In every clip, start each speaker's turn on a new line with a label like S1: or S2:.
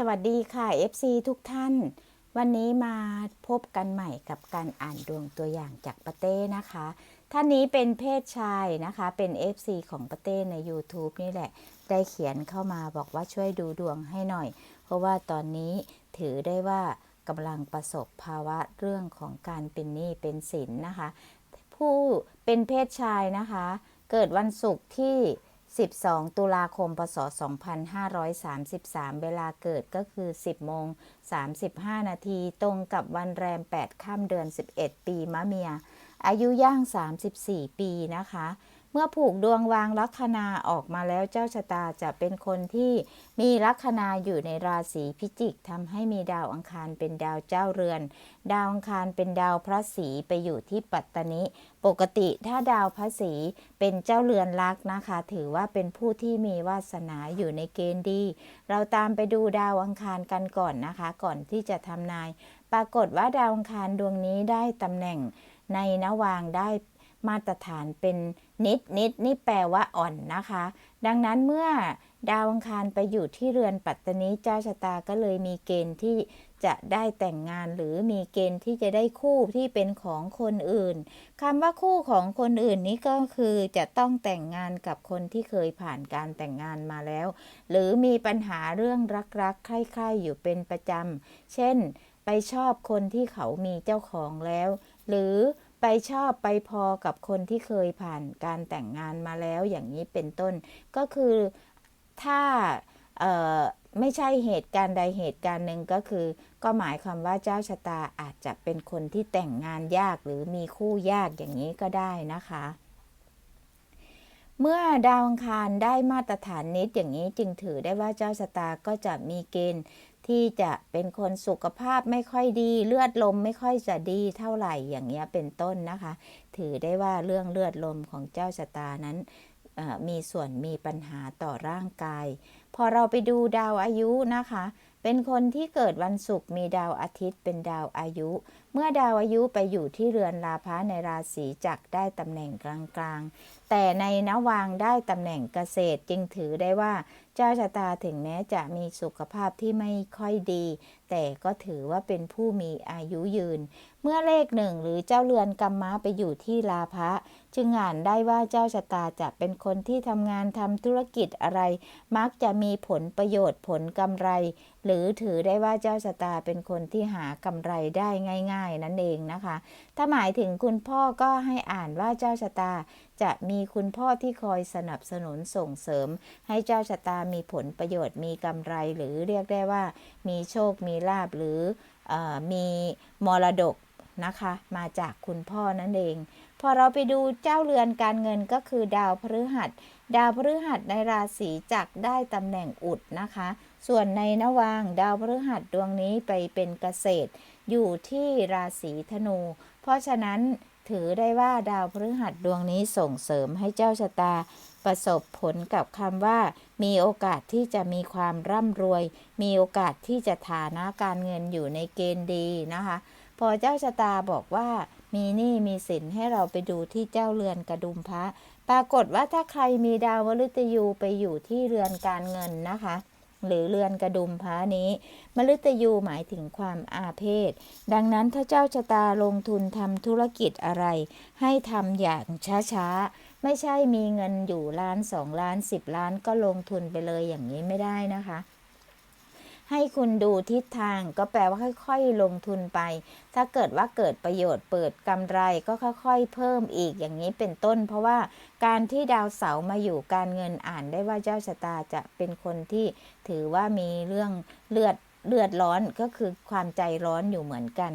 S1: สวัสดีค่ะ FC ทุกท่าน วันนี้มาพบกันใหม่กับการอ่านดวงตัวอย่างจากปาเต้นะคะ ท่านนี้เป็นเพศชายนะคะ เป็น FC ของปาเต้ใน YouTube นี่แหละ ได้เขียนเข้ามาบอกว่าช่วยดูดวงให้หน่อย เพราะว่าตอนนี้ถือได้ว่ากำลังประสบภาวะเรื่องของการเป็นหนี้เป็นสินนะคะ ผู้เป็นเพศชายนะคะ เกิดวันศุกร์ที่ 12 ตุลาคม พศ 2533 เวลาเกิดก็คือ 10โมง35 นาทีตรงกับวันแรม8ค่ำเดือน 11 ปีมะเมีย อายุย่าง 34 ปีนะคะ เมื่อผูกดวงวางลัคนาออกมาแล้วเจ้าชะตาจะเป็นคนที่มีลัคนาอยู่ในราศีพิจิกทำให้มีดาวอังคารเป็นดาวเจ้าเรือน ดาวอังคารเป็นดาวพระศรีไปอยู่ที่ปัตตานิปกติถ้าดาวพระศรีเป็นเจ้าเรือนลักนะคะ ถือว่าเป็นผู้ที่มีวาสนาอยู่ในเกณฑ์ดี เราตามไปดูดาวอังคารกันก่อนนะคะ ก่อนที่จะทำนาย ปรากฏว่าดาวอังคารดวงนี้ได้ตำแหน่งในนวางได้ มาตรฐานเป็นนิดนิดนี่แปลว่าอ่อนนะคะ ดังนั้นเมื่อดาวอังคารไปอยู่ที่เรือนปัตตานีเจ้าชะตาก็เลยมีเกณฑ์ที่จะได้แต่งงานหรือมีเกณฑ์ที่จะได้คู่ที่เป็นของคนอื่นคำว่าคู่ของคนอื่นนี้ก็คือจะต้องแต่งงานกับคนที่เคยผ่านการแต่งงานมาแล้ว หรือมีปัญหาเรื่องรักๆ ใคร่ๆอยู่เป็นประจำเช่น ไปชอบคนที่เขามีเจ้าของแล้ว หรือ ไปชอบไปพอกับคนที่เคยผ่านการแต่งงานมาแล้วอย่างนี้เป็นต้น ก็คือถ้าไม่ใช่เหตุการณ์ใดเหตุการณ์หนึ่งก็คือ ก็หมายความว่าเจ้าชะตาอาจจะเป็นคนที่แต่งงานยากหรือมีคู่ยากอย่างนี้ก็ได้นะคะ เมื่อดาวอังคารได้มาตรฐานนิดอย่างนี้จึงถือได้ว่าเจ้าชะตาก็จะมีเกณฑ์ ที่จะเป็นคนสุขภาพไม่ค่อยดี เลือดลมไม่ค่อยจะดีเท่าไหร่อย่างเงี้ยเป็นต้นนะคะ ถือได้ว่าเรื่องเลือดลมของเจ้าชะตานั้นมีส่วนมีปัญหาต่อร่างกาย พอเราไปดูดาวอายุนะคะ เป็นคนที่เกิดวันศุกร์มีดาวอาทิตย์เป็นดาวอายุเมื่อดาวอายุไปอยู่ที่เรือนลาภะในราศีจักได้ตำแหน่งกลางๆ แต่ในนวางได้ตำแหน่งเกษตรจึงถือได้ว่า เจ้าชะตาถึงแม้จะมีสุขภาพที่ไม่ค่อยดี แต่ก็ถือว่าเป็นผู้มีอายุยืน เมื่อเลขหนึ่งหรือเจ้าเรือนกรรมะไปอยู่ที่ลาภะจึงอ่านได้ว่าเจ้าชะตาจะเป็นคนที่ทำงานทำธุรกิจอะไร มักจะมีผลประโยชน์ผลกำไร หรือถือได้ว่าเจ้าชะตาเป็นคนที่หากำไรได้ง่ายๆนั่นเองนะคะ ถ้าหมายถึงคุณพ่อก็ให้อ่านว่าเจ้าชะตาจะมีคุณพ่อที่คอยสนับสนุนส่งเสริม ให้เจ้าชะตามีผลประโยชน์มีกำไรหรือเรียกได้ว่า มีโชคมีลาบหรืออมีมรดกนะคะ มาจากคุณพ่อนั่นเอง พอเราไปดูเจ้าเรือนการเงินก็คือดาวพฤหัส ดาวพฤหัสในราศีจักได้ตำแหน่งอุดนะคะ ส่วนในนวางดาวพฤหัสดวงนี้ไปเป็นเกษตร อยู่ที่ราศีธนู เพราะฉะนั้นถือได้ว่าดาวพฤหัสดวงนี้ส่งเสริมให้เจ้าชะตา ประสบผลกับคำว่า มีโอกาสที่จะมีความร่ำรวย มีโอกาสที่จะฐานะการเงินอยู่ในเกณฑ์ดีนะคะ พอเจ้าชะตาบอกว่ามีหนี้มีสินให้เราไปดูที่เจ้าเรือนกระดุมพระ ปรากฏว่าถ้าใครมีดาวมฤตยูไปอยู่ที่เรือนการเงินนะคะ หรือเรือนกระดุมพระนี้ มฤตยูหมายถึงความอาเพศ ดังนั้นถ้าเจ้าชะตาลงทุนทำธุรกิจอะไร ให้ทำอย่างช้าๆ ไม่ใช่มีเงินอยู่ล้านสองล้านสิบล้านก็ลงทุนไปเลยอย่างนี้ไม่ได้นะคะ ให้คุณดูทิศทางก็แปลว่าค่อยๆ ลงทุนไป ถ้าเกิดว่าเกิดประโยชน์เปิดกำไรก็ค่อยๆ เพิ่มอีกอย่างนี้เป็นต้น เพราะว่าการที่ดาวเสาร์มาอยู่การเงินอ่านได้ว่าเจ้าชะตาจะเป็นคนที่ถือว่ามีเรื่องเลือดเลือดร้อนก็คือความใจร้อนอยู่เหมือนกัน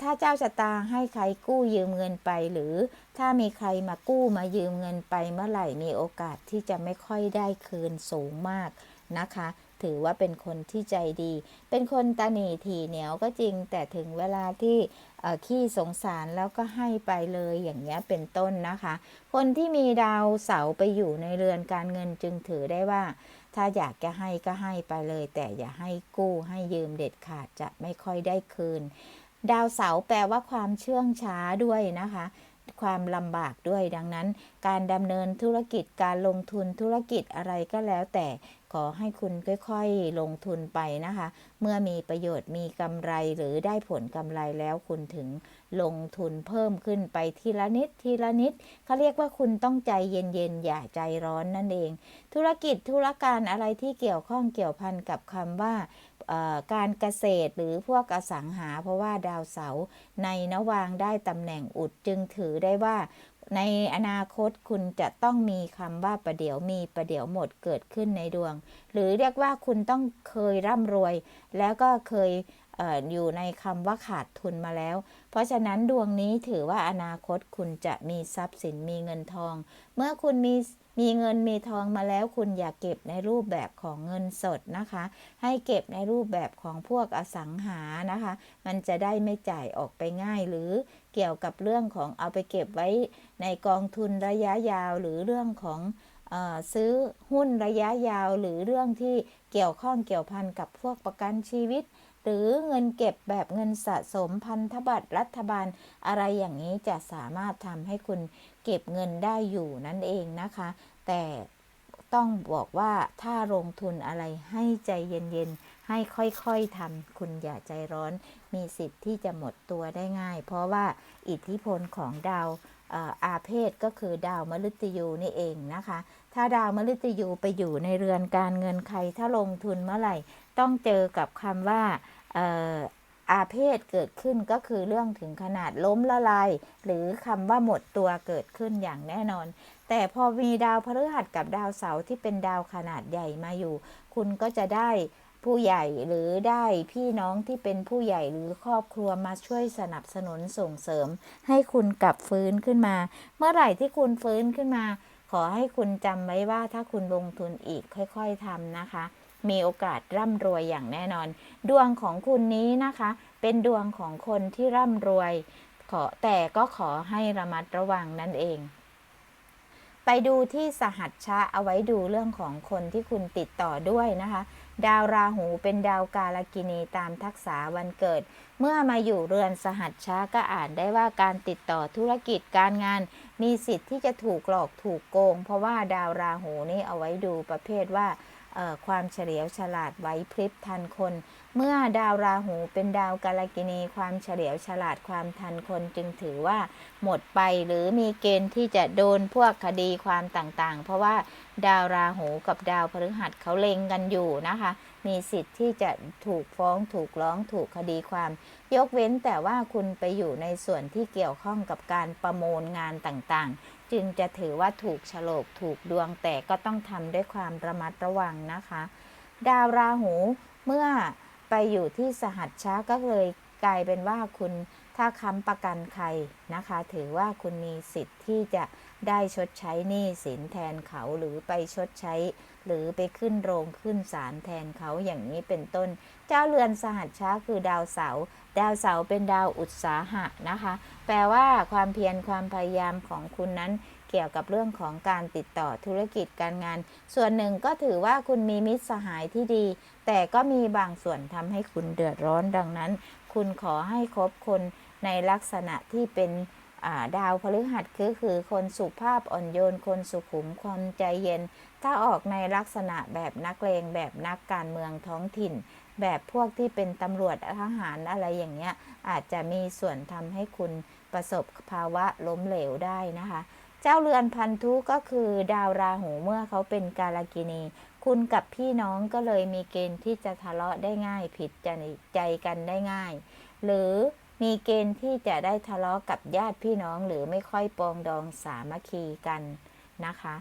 S1: ถ้าเจ้าชะตาให้ใครกู้ยืมเงินไป หรือถ้ามีใครมากู้มายืมเงินไปเมื่อไหร่มีโอกาสที่จะไม่ค่อยได้คืนสูงมากนะคะ ถือว่าเป็นคนที่ใจดี เป็นคนตาหนีถี่เหนียวก็จริง แต่ถึงเวลาที่ขี้สงสารแล้วก็ให้ไปเลยอย่างเงี้ยเป็นต้นนะคะ คนที่มีดาวเสาไปอยู่ในเรือนการเงินจึงถือได้ว่า ถ้าอยากจะให้ก็ให้ไปเลย แต่อย่าให้กู้ให้ยืมเด็ดขาดจะไม่ค่อยได้คืน ดาวเสาแปลว่าความเชื่องช้าด้วยนะคะความลำบากด้วยดังนั้น การดำเนินธุรกิจการลงทุนธุรกิจอะไรก็แล้วแต่ ขอให้คุณค่อยๆลงทุนไปนะคะ เมื่อมีประโยชน์มีกำไรหรือได้ผลกำไรแล้วคุณถึงลงทุนเพิ่มขึ้นไปทีละนิดทีละนิดเขาเรียกว่าคุณต้องใจเย็นๆอย่าใจร้อนนั่นเอง ธุรกิจธุรการอะไรที่เกี่ยวข้องเกี่ยวพันกับคำว่าการเกษตรหรือพวกอสังหา เพราะว่าดาวเสาร์ในนวางได้ตำแหน่งอุดจึงถือได้ว่า ในอนาคตคุณจะต้องมีคำว่าประเดี๋ยวมีประเดี๋ยวหมดเกิดขึ้นในดวง หรือเรียกว่าคุณต้องเคยร่ำรวย แล้วก็เคยเอออยู่ในคำว่าขาดทุนมาแล้ว เพราะฉะนั้นดวงนี้ถือว่าอนาคตคุณจะมีทรัพย์สินมีเงินทอง เมื่อคุณมี มีเงินมีทองมาแล้วคุณอย่าเก็บในรูปแบบของเงินสดนะคะ ให้เก็บในรูปแบบของพวกอสังหานะคะ มันจะได้ไม่จ่ายออกไปง่าย หรือเกี่ยวกับเรื่องของเอาไปเก็บไว้ในกองทุนระยะยาวหรือเรื่องของอซื้อหุ้นระยะยาวหรือเรื่องที่เกี่ยวข้องเกี่ยวพันกับพวกประกันชีวิต หรือเงินเก็บแบบเงินสะสมพันธบัตรรัฐบาลอะไรอย่างนี้จะสามารถทำให้คุณเก็บเงินได้อยู่นั่นเองนะคะ แต่ต้องบอกว่าถ้าลงทุนอะไรให้ใจเย็นๆ ให้ค่อยๆทำคุณอย่าใจร้อน มีสิทธิ์ที่จะหมดตัวได้ง่าย เพราะว่าอิทธิพลของดาว อาเพศก็คือดาวมฤตยูนี่เองนะคะ ถ้าดาวมฤตยูไปอยู่ในเรือนการเงินใครถ้าลงทุนเมื่อไหร่ ต้องเจอกับคำว่าอาเพศเกิดขึ้นก็คือเรื่องถึงขนาดล้มละลายหรือคำว่าหมดตัวเกิดขึ้นอย่างแน่นอน แต่พอมีดาวพฤหัสกับดาวเสาร์ที่เป็นดาวขนาดใหญ่มาอยู่ คุณก็จะได้ ผู้ใหญ่หรือได้พี่น้องที่เป็นผู้ใหญ่หรือครอบครัวมาช่วยสนับสนุนส่งเสริม ให้คุณกลับฟื้นขึ้นมา เมื่อไหร่ที่คุณฟื้นขึ้นมา ขอให้คุณจำไว้ว่าถ้าคุณลงทุนอีกค่อยๆทำนะคะ มีโอกาสร่ำรวยอย่างแน่นอน ดวงของคุณนี้นะคะ เป็นดวงของคนที่ร่ำรวย ขอแต่ก็ขอให้ระมัดระวังนั่นเองไปดูที่สหัชชะเอาไว้ดูเรื่องของคนที่คุณติดต่อด้วยนะคะ ดาวราหูเป็นดาวกาลกินีตามทักษะวันเกิด เมื่อมาอยู่เรือนสหัชชาก็อ่านได้ว่าการติดต่อธุรกิจการงาน มีสิทธิ์ที่จะถูกหลอกถูกโกง เพราะว่าดาวราหูนี่เอาไว้ดูประเภทว่า ความเฉลียวฉลาดไหวพริบทันคน เมื่อดาวราหูเป็นดาวกาลกินีความเฉลียวฉลาดความทันคนจึงถือว่าหมดไปหรือมีเกณฑ์ที่จะโดนพวกคดีความต่างๆ เพราะว่าดาวราหูกับดาวพฤหัสเขาเล็งกันอยู่นะคะ มีสิทธิ์ที่จะถูกฟ้องถูกร้องถูกคดีความ ยกเว้นแต่ว่าคุณไปอยู่ในส่วนที่เกี่ยวข้องกับการประมูลงานต่างๆ จึงจะถือว่าถูกฉลกถูกดวงแต่ก็ต้องทำด้วยความระมัดระวังนะคะ ดาวราหูเมื่อไปอยู่ที่สหัชชะก็เลยกลายเป็นว่าคุณ ถ้าค้ำประกันใครนะคะ ถือว่าคุณมีสิทธิ์ที่จะได้ชดใช้หนี้สินแทนเขาหรือไปชดใช้ หรือไปขึ้นโรงขึ้นศาลแทนเขาอย่างนี้เป็นต้น เจ้าเรือนสหัชชะคือดาวเสาร์ดาวเสาร์เป็นดาวอุตสาหะนะคะ แปลว่าความเพียรความพยายามของคุณนั้นเกี่ยวกับเรื่องของการติดต่อธุรกิจการงาน ส่วนหนึ่งก็ถือว่าคุณมีมิตรสหายที่ดี แต่ก็มีบางส่วนทำให้คุณเดือดร้อนดังนั้น คุณขอให้คบคน ในลักษณะที่เป็นาดาวพฤหัสคือคือคนสุภาพอ่อนโยน คนสุขุมคนใจเย็น ถ้าออกในลักษณะแบบนักเลงแบบนักการเมืองท้องถิ่น แบบพวกที่เป็นตำรวจทหารอะไรอย่างเงี้ยอาจจะมีส่วนทำให้คุณประสบภาวะล้มเหลวได้นะคะ เจ้าเรือนพันธุก็คือดาวราหูเมื่อเขาเป็นกาลกินี คุณกับพี่น้องก็เลยมีเกณฑ์ที่จะทะเลาะได้ง่าย ผิดใจกันได้ง่าย หรือ มีเกณฑ์ที่จะได้ทะเลาะกับญาติพี่น้องหรือไม่ค่อยปรองดองสามัคคีกันนะคะ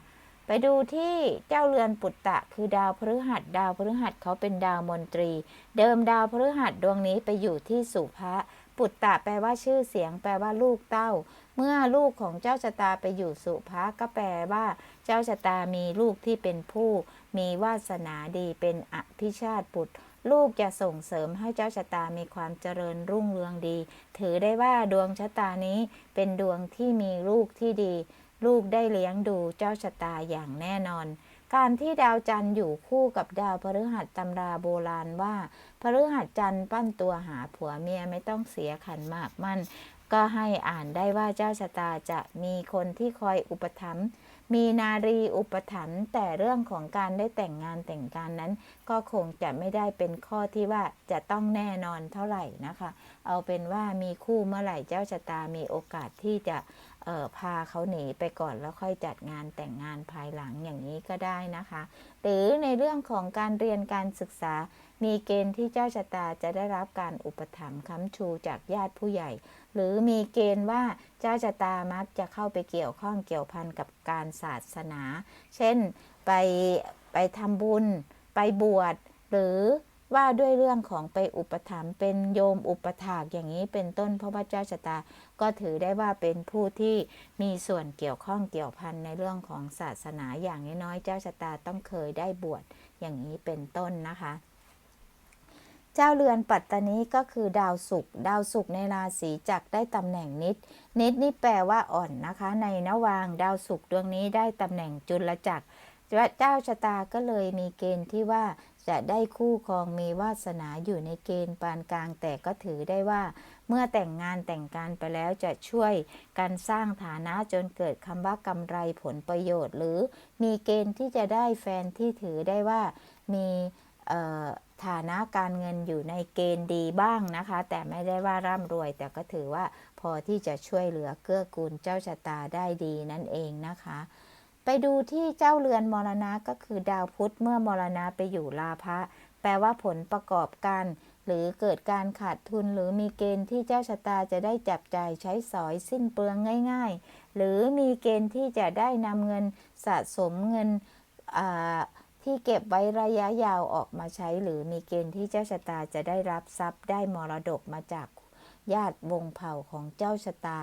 S1: ไปดูที่เจ้าเรือนปุตตะคือดาวพฤหัสดาวพฤหัสเขาเป็นดาวมนตรี เดิมดาวพฤหัสดวงนี้ไปอยู่ที่สุภะปุตตะแปลว่าชื่อเสียง แปลว่าลูกเต้า เมื่อลูกของเจ้าชะตาไปอยู่สุภะก็แปลว่า เจ้าชะตามีลูกที่เป็นผู้ มีวาสนาดีเป็นอภิชาติบุตร ลูกจะส่งเสริมให้เจ้าชะตามีความเจริญรุ่งเรืองดี ถือได้ว่าดวงชะตานี้เป็นดวงที่มีลูกที่ดี ลูกได้เลี้ยงดูเจ้าชะตาอย่างแน่นอน การที่ดาวจันทร์อยู่คู่กับดาวพฤหัสตำราโบราณว่าพฤหัสจันทร์ปั้นตัวหาผัวเมียไม่ต้องเสียขันมากมั่นก็ให้อ่านได้ว่าเจ้าชะตาจะมีคนที่คอยอุปถัมภ์ มีนารีอุปถัมภ์แต่เรื่องของการได้แต่งงานแต่งการนั้น ก็คงจะไม่ได้เป็นข้อที่ว่าจะต้องแน่นอนเท่าไหร่นะคะ เอาเป็นว่ามีคู่เมื่อไหร่เจ้าชะตามีโอกาสที่จะเออพาเขาหนีไปก่อนแล้วค่อยจัดงานแต่งงานภายหลังอย่างนี้ก็ได้นะคะ หรือในเรื่องของการเรียนการศึกษา มีเกณฑ์ที่เจ้าชะตาจะได้รับการอุปถัมภ์ค้ำชูจากญาติผู้ใหญ่ หรือมีเกณฑ์ว่าเจ้าชะตามักจะเข้าไปเกี่ยวข้องเกี่ยวพันกับการศาสนา เช่นไปไปทำบุญ ไปบวช หรือว่าด้วยเรื่องของไปอุปถัมภ์เป็นโยมอุปถากอย่างนี้เป็นต้นเพราะว่าเจ้าชะตาก็ถือได้ว่าเป็นผู้ที่มีส่วนเกี่ยวข้องเกี่ยวพันในเรื่องของศาสนาอย่างน้อยๆเจ้าชะตาต้องเคยได้บวชอย่างนี้เป็นต้นนะคะ เจ้าเรือนปัตตานีก็คือดาวศุกร์ดาวศุกร์ในราศีจักรได้ตำแหน่งนิด นิดนี่แปลว่าอ่อนนะคะ ในนวางดาวศุกร์ดวงนี้ได้ตำแหน่งจุลจักรเจ้าชะตาก็เลยมีเกณฑ์ที่ว่าจะได้คู่ครองมีวาสนาอยู่ในเกณฑ์ปานกลาง แต่ก็ถือได้ว่า เมื่อแต่งงานแต่งการไปแล้วจะช่วยกันสร้างฐานะจนเกิดคำว่ากำไรผลประโยชน์ หรือมีเกณฑ์ที่จะได้แฟนที่ถือได้ว่ามีเอ่อ ฐานะการเงินอยู่ในเกณฑ์ดีบ้างนะคะ แต่ไม่ได้ว่าร่ำรวย แต่ก็ถือว่าพอที่จะช่วยเหลือเกื้อกูลเจ้าชะตาได้ดีนั่นเองนะคะ ไปดูที่เจ้าเรือนมรณะก็คือดาวพุธเมื่อมรณะไปอยู่ลาภะแปลว่าผลประกอบการหรือเกิดการขาดทุนหรือมีเกณฑ์ที่เจ้าชะตาจะได้จับจ่ายใช้สอยสิ้นเปลืองง่าย ๆ หรือมีเกณฑ์ที่จะได้นำเงินสะสมเงินอ่า ที่เก็บไว้ระยะยาวออกมาใช้ หรือมีเกณฑ์ที่เจ้าชะตาจะได้รับทรัพย์ได้มรดกมาจากญาติวงเผ่าของเจ้าชะตา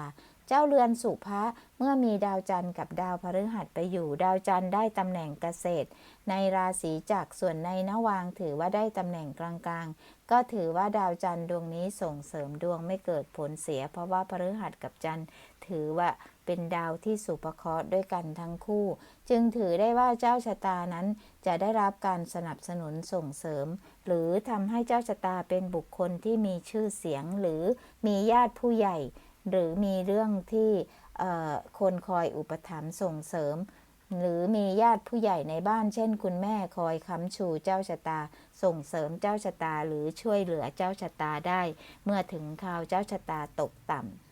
S1: เจ้าเรือนสุภะเมื่อมีดาวจันทร์กับดาวพฤหัสไปอยู่ ดาวจันทร์ได้ตำแหน่งเกษตร ในราศีจักส่วนในนวางถือว่าได้ตำแหน่งกลางๆ ก็ถือว่าดาวจันทร์ดวงนี้ส่งเสริมดวงไม่เกิดผลเสีย เพราะว่าพฤหัสกับจันทร์ถือว่า เป็นดาวที่สุภเคราะห์ด้วยกันทั้งคู่ จึงถือได้ว่าเจ้าชะตานั้นจะได้รับการสนับสนุนส่งเสริม หรือทำให้เจ้าชะตาเป็นบุคคลที่มีชื่อเสียงหรือมีญาติผู้ใหญ่ หรือมีเรื่องที่คนคอยอุปถัมภ์ส่งเสริม หรือมีญาติผู้ใหญ่ในบ้านเช่น คุณแม่คอยค้ำชูเจ้าชะตา ส่งเสริมเจ้าชะตาหรือช่วยเหลือเจ้าชะตาได้ เมื่อถึงคราวเจ้าชะตาตกต่ำ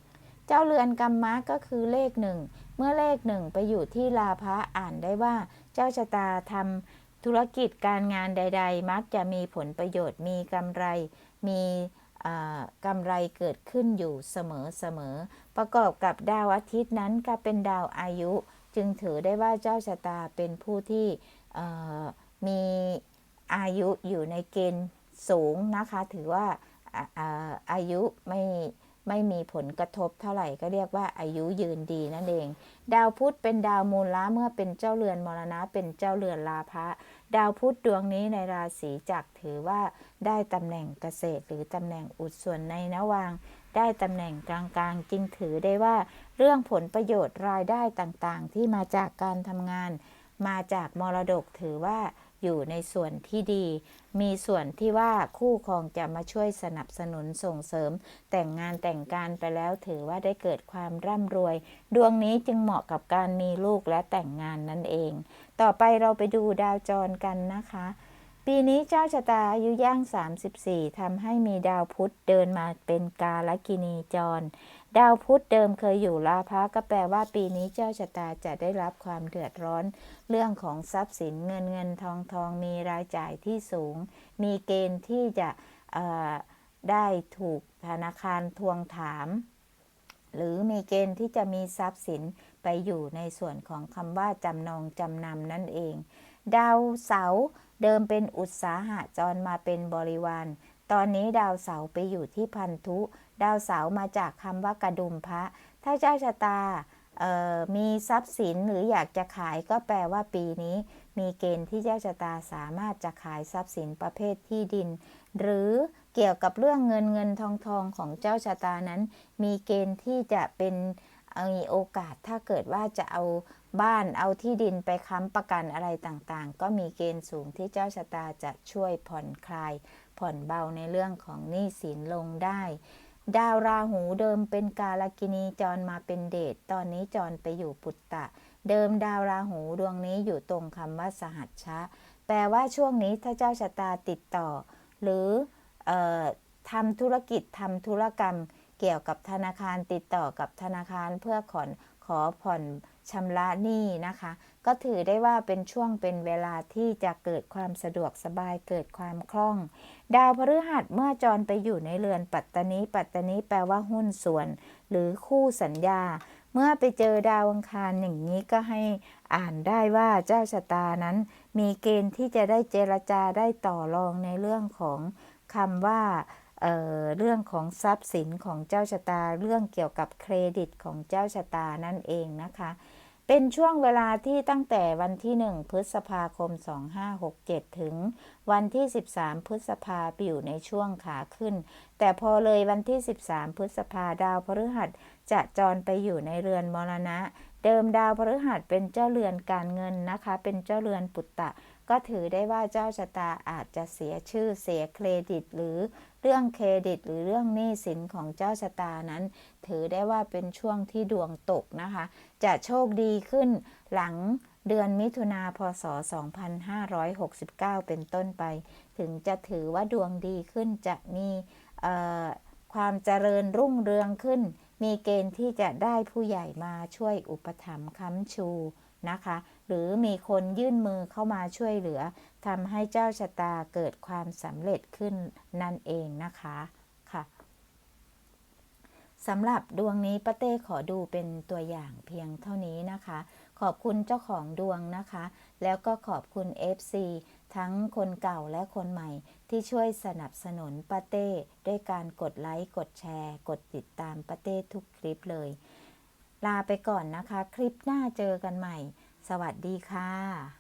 S1: เจ้าเรือนกรรมะก็คือเลขหนึ่ง เมื่อเลขหนึ่งไปอยู่ที่ลาภะอ่านได้ว่า เจ้าชะตาทำธุรกิจการงานใด ๆ มักจะมีผลประโยชน์มีกำไร มีกำไรเกิดขึ้นอยู่เสมอๆ ประกอบกับดาวอาทิตย์นั้นก็เป็นดาวอายุ จึงถือได้ว่าเจ้าชะตาเป็นผู้ที่มีอายุอยู่ในเกณฑ์สูงนะคะ ถือว่าอ่าอ่าอายุไม่ ไม่มีผลกระทบเท่าไหร่ก็เรียกว่าอายุยืนดีนั่นเอง ดาวพุธเป็นดาวมูลละเมื่อเป็นเจ้าเรือนมรณะ เป็นเจ้าเรือนลาภะดาวพุธดวงนี้ในราศีจักรถือว่าได้ตำแหน่งเกษตร หรือตำแหน่งอุดส่วนในนวาง ได้ตำแหน่งกลางๆ จึงถือได้ว่า เรื่องผลประโยชน์รายได้ต่างๆ ที่มาจากการทำงาน มาจากมรดกถือว่า อยู่ในส่วนที่ดี มีส่วนที่ว่าคู่ครองจะมาช่วยสนับสนุนส่งเสริม แต่งงานแต่งการไปแล้วถือว่าได้เกิดความร่ำรวย ดวงนี้จึงเหมาะกับการมีลูกและแต่งงานนั่นเอง ต่อไปเราไปดูดาวจรกันนะคะ ปีนี้เจ้าชะตาอายุย่าง 34ทำให้มีดาวพุธเดินมาเป็นกาลกินีจร ดาวพุธเดิมเคยอยู่ลาภะก็แปลว่าปีนี้เจ้าชะตาจะได้รับความเดือดร้อน เรื่องของทรัพย์สินเงินเงินทองทองมีรายจ่ายที่สูง มีเกณฑ์ที่จะได้ถูกธนาคารทวงถาม หรือมีเกณฑ์ที่จะมีทรัพย์สินไปอยู่ในส่วนของคำว่าจำนองจำนำนั่นเอง ดาวเสาร์ เดิมเป็นอุตสาหะจรมาเป็นบริวาร ตอนนี้ดาวเสาร์ไปอยู่ที่พันธุ ดาวเสาร์มาจากคำว่ากระดุมพระ ถ้าเจ้าชะตามีทรัพย์สินหรืออยากจะขายก็แปลว่าปีนี้ มีเกณฑ์ที่เจ้าชะตาสามารถจะขายทรัพย์สินประเภทที่ดิน หรือเกี่ยวกับเรื่องเงินเงินทองทองของเจ้าชะตานั้น มีเกณฑ์ที่จะเป็น มีโอกาสถ้าเกิดว่าจะเอาบ้านเอาที่ดินไปค้ำประกันอะไรต่างๆ ก็มีเกณฑ์สูงที่เจ้าชะตาจะช่วยผ่อนคลาย ผ่อนเบาในเรื่องของหนี้สินลงได้ ดาวราหูเดิมเป็นกาลกินีจรมาเป็นเดชตอนนี้จรไปอยู่ปุตตะ เดิมดาวราหูดวงนี้อยู่ตรงคำว่าสหัชชะ แปลว่าช่วงนี้ถ้าเจ้าชะตาติดต่อ หรือออทำธุรกิจทำธุรกรรม เกี่ยวกับธนาคารติดต่อกับธนาคารเพื่อขอนขอผ่อนชำระหนี้นะคะ ก็ถือได้ว่าเป็นช่วงเป็นเวลาที่จะเกิดความสะดวกสบายเกิดความคล่อง ดาวพฤหัสเมื่อจรไปอยู่ในเรือนปัตตนีปัตตนีแปลว่าหุ้นส่วน หรือคู่สัญญา เมื่อไปเจอดาวอังคารอย่างนี้ก็ให้อ่านได้ว่าเจ้าชะตานั้น มีเกณฑ์ที่จะได้เจรจาได้ต่อรองในเรื่องของคำว่า เเรื่องของทรัพย์สินของเจ้าชะตา เรื่องเกี่ยวกับเครดิตของเจ้าชะตานั่นเองนะคะ เป็นช่วงเวลาที่ตั้งแต่วันที่ 1 พฤษภาคม 2567 ถึงวันที่ 13 พฤษภาอยู่ในช่วงขาขึ้น แต่พอเลยวันที่ 13 พฤษภาดาวพฤหัสจะจรไปอยู่ในเรือนมรณะ เดิมดาวพฤหัสเป็นเจ้าเรือนการเงินนะคะ เป็นเจ้าเรือนปุตตะก็ถือได้ว่าเจ้าชะตาอาจจะเสียชื่อเสียเครดิต หรือ เรื่องเครดิต หรือเรื่องหนี้สินของเจ้าชะตานั้น ถือได้ว่าเป็นช่วงที่ดวงตกนะคะ จะโชคดีขึ้นหลังเดือนมิถุนาพศ 2569 เป็นต้นไป ถึงจะถือว่าดวงดีขึ้นจะมีความเจริญรุ่งเรืองขึ้น มีเกณฑ์ที่จะได้ผู้ใหญ่มาช่วยอุปถัมภ์ค้ำชูนะคะ หรือมีคนยื่นมือเข้ามาช่วยเหลือทำให้เจ้าชะตาเกิดความสำเร็จขึ้นนั่นเองนะคะค่ะสำหรับดวงนี้ป้าเต้ขอดูเป็นตัวอย่างเพียงเท่านี้นะคะ ขอบคุณเจ้าของดวงนะคะ แล้วก็ขอบคุณ FC ทั้งคนเก่าและคนใหม่ที่ช่วยสนับสนุนป้าเต้ด้วยการกดไลค์กดแชร์ กดติดตามป้าเต้ทุกคลิปเลย ลาไปก่อนนะคะ คลิปหน้าเจอกันใหม่ สวัสดีค่ะ